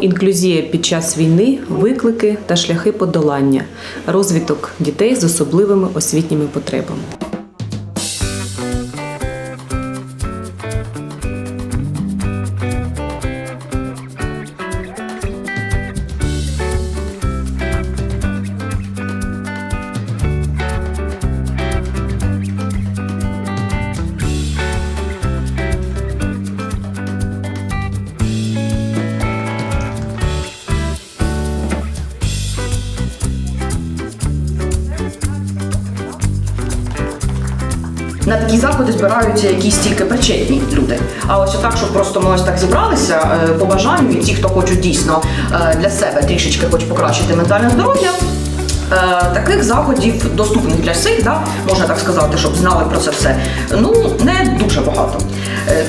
Інклюзія під час війни, виклики та шляхи подолання, розвиток дітей з особливими освітніми потребами. На такі заходи збираються якісь тільки причетні люди. А ось отак, щоб просто ми ось так зібралися е, по бажанню, і ті, хто хочуть дійсно е, для себе трішечки хоч покращити ментальне здоров'я. е, Таких заходів доступних для всіх, да, можна так сказати, щоб знали про це все. Ну не дуже багато.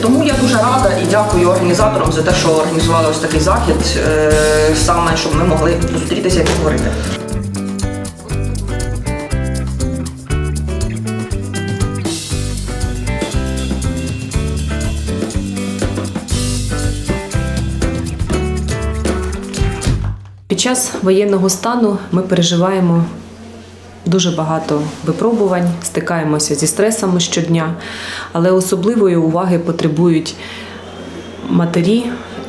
Тому я дуже рада і дякую організаторам за те, що організували ось такий захід, саме щоб ми могли зустрітися і поговорити. Під час воєнного стану ми переживаємо дуже багато випробувань, стикаємося зі стресами щодня, але особливої уваги потребують матері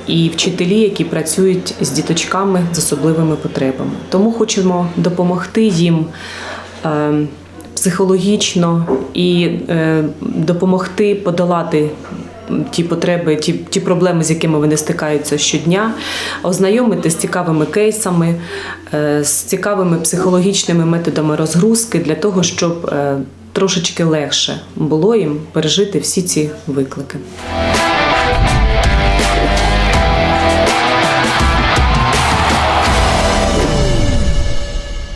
і вчителі, які працюють з діточками з особливими потребами. Тому хочемо допомогти їм. е, Психологічно і е, допомогти подолати ті потреби, ті, ті проблеми, з якими вони стикаються щодня, ознайомити з цікавими кейсами, е, з цікавими психологічними методами розгрузки для того, щоб е, трошечки легше було їм пережити всі ці виклики.